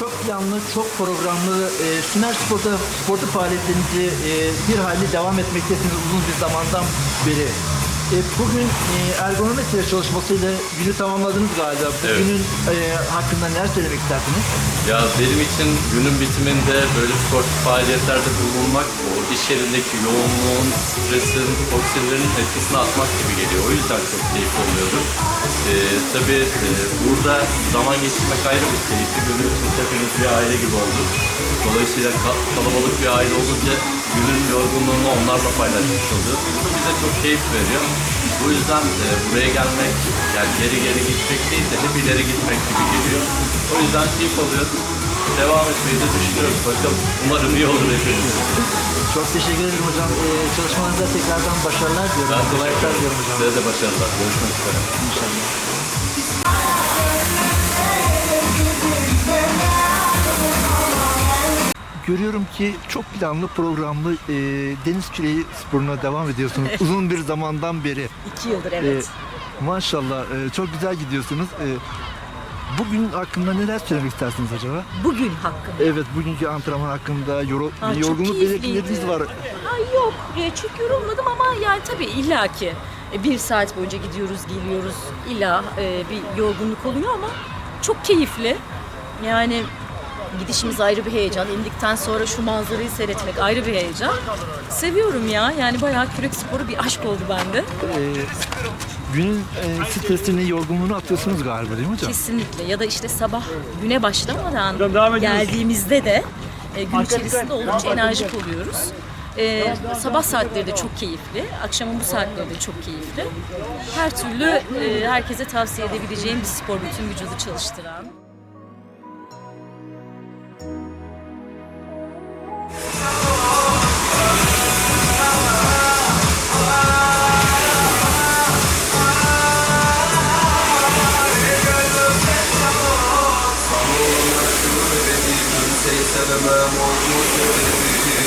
planlı, çok programlı e, Sümer Spor'da sporda faaliyetlerinizi e, bir hali devam etmektesiniz uzun bir zamandan beri. E, bugün e, ergonometre çalışmasıyla günü tamamladınız galiba. Bugünün e, hakkında neler söylemek istersiniz? Ya benim için günün bitiminde böyle sportif faaliyetlerde bulunmak, o iş yerindeki yoğunluğun, stresin, toksinlerin etkisini atmak gibi geliyor. O yüzden çok keyifli oluyordu. Ee, tabii e, burada zaman geçirmek ayrı bir keyifli. Görüyorsunuz hepimiz bir aile gibi olduk. Dolayısıyla ka- kalabalık bir aile olunca günün yorgunluğunu onlarla paylaşmış oluyoruz. Bize çok keyif veriyor. Bu yüzden e, buraya gelmek, yani geri geri gitmek değil de hep ileri gitmek gibi geliyor. O yüzden keyif alıyoruz. Devam etmeyi de düşünüyoruz. Bakalım umarım iyi olur hepimiz. Çok teşekkür ederim hocam. E, çalışmalarınıza tekrardan başarılar diliyorum. Ben Kolaylıklar diliyorum hocam. Size de başarılar. Görüşmek üzere. İnşallah. Görüyorum ki çok planlı programlı e, deniz küreği sporuna devam ediyorsunuz uzun bir zamandan beri. İki yıldır E, evet. maşallah e, çok güzel gidiyorsunuz. E, bugün hakkında neler söylemek istersiniz acaba? Bugün hakkında. Evet bugünkü antrenman hakkında yor- çok yorgunluk belirtileriniz var. Ay yok e, çok yorulmadım ama yani tabii illaki e, bir saat boyunca gidiyoruz geliyoruz illa e, bir yorgunluk oluyor ama çok keyifli. Yani gidişimiz ayrı bir heyecan. İndikten sonra şu manzarayı seyretmek ayrı bir heyecan. Seviyorum ya. Yani bayağı kürek sporu bir aşk oldu bende. E, günün e, stresini, yorgunluğunu atıyorsunuz galiba değil mi hocam? Kesinlikle. Ya da işte sabah güne başlamadan geldiğimizde de e, gün içerisinde oldukça enerjik oluyoruz. E, sabah saatleri de çok keyifli. Akşamın bu saatleri de çok keyifli. Her türlü e, herkese tavsiye edebileceğim bir spor. Bütün vücudu çalıştıran. تمام وجود